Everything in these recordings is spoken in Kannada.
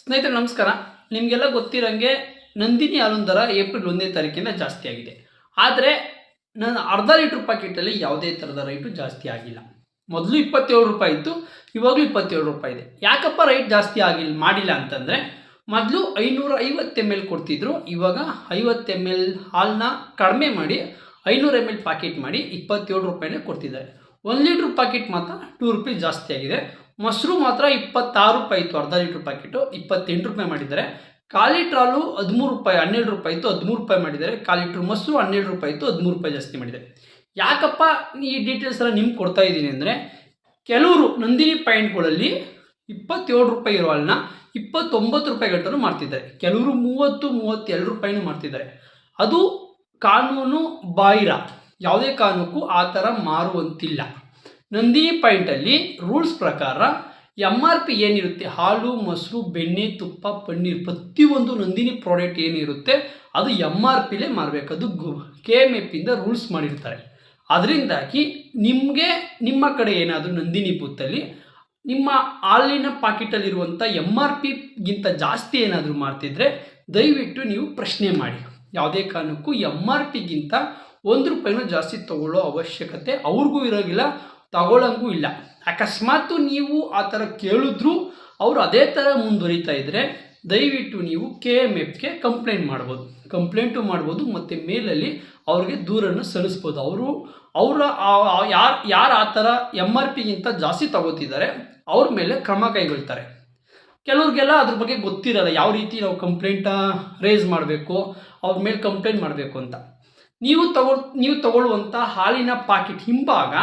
ಸ್ನೇಹಿತರೆ, ನಮಸ್ಕಾರ. ನಿಮಗೆಲ್ಲ ಗೊತ್ತಿರೋಂಗೆ ನಂದಿನಿ ಹಾಲಿನ ದರ ಏಪ್ರಿಲ್ ಒಂದನೇ ತಾರೀಕಿಂದ ಜಾಸ್ತಿ ಆಗಿದೆ. ಆದರೆ ನನ್ನ ಅರ್ಧ ಲೀಟ್ರ್ ಪ್ಯಾಕೆಟಲ್ಲಿ ಯಾವುದೇ ಥರದ ರೈಟು ಜಾಸ್ತಿ ಆಗಿಲ್ಲ. ಮೊದಲು ಇಪ್ಪತ್ತೇಳು ರೂಪಾಯಿ ಇತ್ತು, ಇವಾಗಲೂ ಇಪ್ಪತ್ತೇಳು ರೂಪಾಯಿ ಇದೆ. ಯಾಕಪ್ಪ ರೈಟ್ ಜಾಸ್ತಿ ಆಗಿಲ್ಲ ಮಾಡಿಲ್ಲ ಅಂತಂದರೆ ಮೊದಲು ಐನೂರ ಐವತ್ತು ಎಂ ಎಲ್ ಕೊಡ್ತಿದ್ರು, ಇವಾಗ ಐವತ್ತು ಎಂ ಎಲ್ ಹಾಲನ್ನ ಕಡಿಮೆ ಮಾಡಿ ಐನೂರು ಎಂ ಎಲ್ ಪ್ಯಾಕೆಟ್ ಮಾಡಿ ಇಪ್ಪತ್ತೇಳು ರೂಪಾಯಿನೇ ಕೊಡ್ತಿದ್ದಾರೆ. ಒಂದು ಲೀಟ್ರ್ ಪ್ಯಾಕೆಟ್ ಮಾತ್ರ ಟೂ ರುಪೀಸ್ ಜಾಸ್ತಿ ಆಗಿದೆ. ಮೊಸರು ಮಾತ್ರ ಇಪ್ಪತ್ತಾರು ರೂಪಾಯಿ ಇತ್ತು, ಅರ್ಧ ಲೀಟ್ರ್ ಪ್ಯಾಕೆಟು ಇಪ್ಪತ್ತೆಂಟು ರೂಪಾಯಿ ಮಾಡಿದ್ದಾರೆ. ಲೀಟ್ರ್ ಹಾಲು ಹದಿಮೂರು ರೂಪಾಯಿ, ಹನ್ನೆರಡು ರೂಪಾಯಿ ಇತ್ತು, ಹದಿಮೂರು ರೂಪಾಯಿ ಮಾಡಿದ್ದಾರೆ. ಕಾಲು ಲೀಟ್ರ್ ಮೊಸರು ಹನ್ನೆರಡು ರೂಪಾಯಿ ಇತ್ತು, ಹದಿಮೂರು ರೂಪಾಯಿ ಜಾಸ್ತಿ ಮಾಡಿದೆ. ಯಾಕಪ್ಪ ಈ ಡೀಟೇಲ್ಸ್ ಎಲ್ಲ ನಿಮ್ಗೆ ಕೊಡ್ತಾ ಇದ್ದೀನಿ ಅಂದರೆ, ಕೆಲವರು ನಂದಿನಿ ಪಾಯಿಂಟ್ಗಳಲ್ಲಿ ಇಪ್ಪತ್ತೇಳು ರೂಪಾಯಿ ಇರೋ ಹಾಲನ್ನ ಇಪ್ಪತ್ತೊಂಬತ್ತು ರೂಪಾಯಿ ಗಂಟಲು ಮಾಡ್ತಿದ್ದಾರೆ ಕೆಲವರು ಮೂವತ್ತು, ಮೂವತ್ತೆರಡು ರೂಪಾಯಿನೂ ಮಾಡ್ತಿದ್ದಾರೆ ಅದು ಕಾನೂನು ಬಾಹಿರ. ಯಾವುದೇ ಕಾರಣಕ್ಕೂ ಆ ಥರ ಮಾರುವಂತಿಲ್ಲ. ನಂದಿ ಪಾಯಿಂಟಲ್ಲಿ ರೂಲ್ಸ್ ಪ್ರಕಾರ ಎಂ ಆರ್ ಪಿ ಏನಿರುತ್ತೆ? ಹಾಲು, ಮೊಸರು, ಬೆಣ್ಣೆ, ತುಪ್ಪ, ಪನ್ನೀರ್ ಪ್ರತಿಯೊಂದು ನಂದಿನಿ ಪ್ರಾಡಕ್ಟ್ ಏನಿರುತ್ತೆ? ಅದು ಎಂ ಆರ್ ಪಿಲೇ ಮಾರಬೇಕು. ಅದು ಗು, ಕೆ ಎಂ ಎಫ್ ಇಂದ ರೂಲ್ಸ್ ಮಾಡಿರ್ತಾರೆ. ಅದರಿಂದಾಗಿ ನಿಮಗೆ, ನಿಮ್ಮ ಕಡೆ ಏನಾದರೂ ನಂದಿನಿ ಬೂತಲ್ಲಿ ನಿಮ್ಮ ಹಾಲಿನ ಪಾಕೆಟಲ್ಲಿರುವಂಥ ಎಂ ಆರ್ ಪಿಗಿಂತ ಜಾಸ್ತಿ ಏನಾದರೂ ಮಾಡ್ತಿದ್ರೆ ದಯವಿಟ್ಟು ನೀವು ಪ್ರಶ್ನೆ ಮಾಡಿ. ಯಾವುದೇ ಕಾರಣಕ್ಕೂ ಎಂ ಆರ್ ಪಿಗಿಂತ ಒಂದು ರೂಪಾಯಿನೂ ಜಾಸ್ತಿ ತಗೊಳ್ಳೋ ಅವಶ್ಯಕತೆ ಅವ್ರಿಗೂ ಇರೋಗಿಲ್ಲ ತಗೊಳ್ಳಂಗೂ ಇಲ್ಲ. ಅಕಸ್ಮಾತ್ ನೀವು ಆ ಥರ ಕೇಳಿದ್ರು ಅವರು ಅದೇ ಥರ ಮುಂದುವರಿತಾ ಇದ್ದರೆ ದಯವಿಟ್ಟು ನೀವು ಕೆ ಎಂ ಎಫ್ಗೆ ಕಂಪ್ಲೇಂಟ್ ಮಾಡ್ಬೋದು. ಕಂಪ್ಲೇಂಟು ಮಾಡ್ಬೋದು ಮತ್ತು ಮೇಲಲ್ಲಿ ಅವ್ರಿಗೆ ದೂರನ್ನು ಸಲ್ಲಿಸ್ಬೋದು. ಅವರು, ಅವರ ಯಾರು ಯಾರು ಆ ಥರ ಎಂ ಆರ್ ಪಿಗಿಂತ ಜಾಸ್ತಿ ತಗೋತಿದ್ದಾರೆ, ಅವ್ರ ಮೇಲೆ ಕ್ರಮ ಕೈಗೊಳ್ತಾರೆ. ಕೆಲವ್ರಿಗೆಲ್ಲ ಅದ್ರ ಬಗ್ಗೆ ಗೊತ್ತಿರಲ್ಲ, ಯಾವ ರೀತಿ ನಾವು ಕಂಪ್ಲೇಂಟ ರೇಸ್ ಮಾಡಬೇಕು, ಅವ್ರ ಮೇಲೆ ಕಂಪ್ಲೇಂಟ್ ಮಾಡಬೇಕು ಅಂತ. ನೀವು ತಗೊ, ನೀವು ತಗೊಳ್ಳುವಂಥ ಹಾಲಿನ ಪಾಕೆಟ್ ಹಿಂಭಾಗ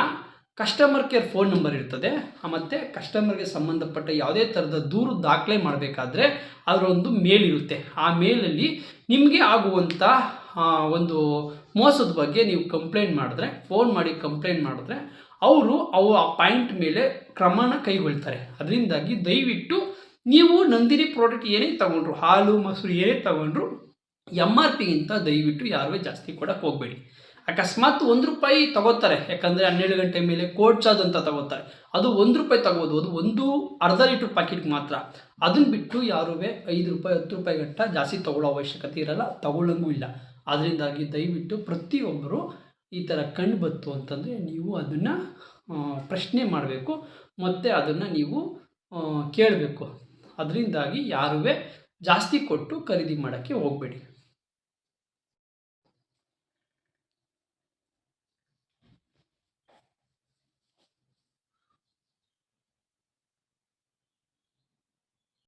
ಕಸ್ಟಮರ್ ಕೇರ್ ಫೋನ್ ನಂಬರ್ ಇರ್ತದೆ. ಮತ್ತು ಕಸ್ಟಮರ್ಗೆ ಸಂಬಂಧಪಟ್ಟ ಯಾವುದೇ ಥರದ ದೂರು ದಾಖಲೆ ಮಾಡಬೇಕಾದ್ರೆ ಅದರ ಒಂದು ಮೇಲ್ ಇರುತ್ತೆ. ಆ ಮೇಲಲ್ಲಿ ನಿಮಗೆ ಆಗುವಂಥ ಒಂದು ಮೋಸದ ಬಗ್ಗೆ ನೀವು ಕಂಪ್ಲೇಂಟ್ ಮಾಡಿದ್ರೆ ಫೋನ್ ಮಾಡಿ ಕಂಪ್ಲೇಂಟ್ ಮಾಡಿದ್ರೆ ಅವರು ಅವು ಆ ಪಾಯಿಂಟ್ ಮೇಲೆ ಕ್ರಮನ ಕೈಗೊಳ್ತಾರೆ. ಅದರಿಂದಾಗಿ ದಯವಿಟ್ಟು ನೀವು ನಂದಿನಿ ಪ್ರಾಡಕ್ಟ್ ಏನೇ ತಗೊಂಡ್ರು, ಹಾಲು, ಮೊಸರು ಏನೇ ತಗೊಂಡ್ರು ಎಂ ಆರ್ ಪಿಗಿಂತ ದಯವಿಟ್ಟು ಯಾರೂ ಜಾಸ್ತಿ ಕೊಡಕ್ಕೆ ಹೋಗಬೇಡಿ. ಅಕಸ್ಮಾತ್ ಒಂದು ರೂಪಾಯಿ ತಗೋತಾರೆ, ಯಾಕಂದರೆ ಹನ್ನೆರಡು ಗಂಟೆ ಮೇಲೆ ಕೋಡ್ ಚಾರ್ಜ್ ಅಂತ ತಗೋತಾರೆ. ಅದು ಒಂದು ರೂಪಾಯಿ ತಗೋದು, ಅದು ಒಂದು ಅರ್ಧ ಲೀಟ್ರ್ ಪ್ಯಾಕೆಟ್ ಮಾತ್ರ. ಅದನ್ನು ಬಿಟ್ಟು ಯಾರೂ ಐದು ರೂಪಾಯಿ, ಹತ್ತು ರೂಪಾಯಿ ಗಂಟ ಜಾಸ್ತಿ ತಗೊಳ್ಳೋ ಅವಶ್ಯಕತೆ ಇರಲ್ಲ, ತಗೊಳ್ಳಂಗೂ ಇಲ್ಲ. ಅದರಿಂದಾಗಿ ದಯವಿಟ್ಟು ಪ್ರತಿಯೊಬ್ಬರು ಈ ಥರ ಕಂಡು ಬಂತು ಅಂತಂದರೆ ನೀವು ಅದನ್ನು ಪ್ರಶ್ನೆ ಮಾಡಬೇಕು, ಮತ್ತು ಅದನ್ನು ನೀವು ಕೇಳಬೇಕು. ಅದರಿಂದಾಗಿ ಯಾರೂ ಜಾಸ್ತಿ ಕೊಟ್ಟು ಖರೀದಿ ಮಾಡೋಕ್ಕೆ ಹೋಗಬೇಡಿ.